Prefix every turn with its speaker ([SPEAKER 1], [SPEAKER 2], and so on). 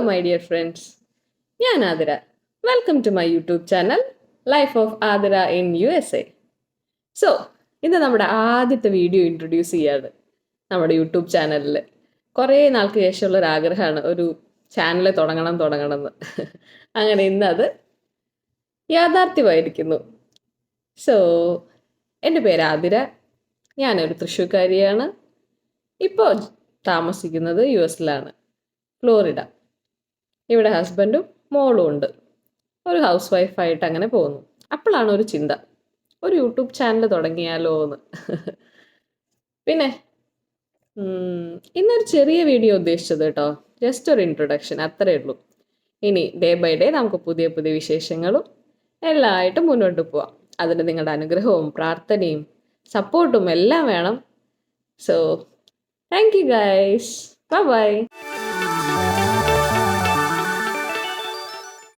[SPEAKER 1] My dear friends ഞാൻ Athira. Welcome to my YouTube channel life of Athira in U S A so ഇന്ന് നമ്മുടെ ആദ്യത്തെ video introduce ചെയ്യാണ് നമ്മുടെ YouTube ചാനലിൽ കുറേ നാൾക്ക് ശേഷമുള്ള ഒരു ആഗ്രഹമാണ് ഒരു ചാനൽ തുടങ്ങണം തുടങ്ങണം എന്ന് അങ്ങനെ ഇന്നത് യാഥാർത്ഥ്യമായിരിക്കുന്നു. സോ എന്റെ പേര് ആതിര. ഞാനൊരു തൃശ്ശൂർക്കാരിയാണ്. ഇപ്പോൾ താമസിക്കുന്നത് യു എസിലാണ് ഫ്ലോറിഡ. ഇവിടെ ഹസ്ബൻഡും മോളും ഉണ്ട്. ഒരു ഹൗസ് വൈഫായിട്ട് അങ്ങനെ പോകുന്നു. അപ്പോഴാണ് ഒരു ചിന്ത. ഒരു യൂട്യൂബ് ചാനൽ തുടങ്ങിയാലോ എന്ന് പിന്നെ ഇന്നൊരു ചെറിയ വീഡിയോ ഉദ്ദേശിച്ചത് കേട്ടോ. ജസ്റ്റ് ഒരു ഇൻട്രൊഡക്ഷൻ അത്രയേ ഉള്ളൂ. ഇനി ഡേ ബൈ ഡേ നമുക്ക് പുതിയ പുതിയ വിശേഷങ്ങളും എല്ലാം ആയിട്ട് മുന്നോട്ട് പോവാം. അതിന് നിങ്ങളുടെ അനുഗ്രഹവും പ്രാർത്ഥനയും സപ്പോർട്ടും എല്ലാം വേണം. So thank you guys bye bye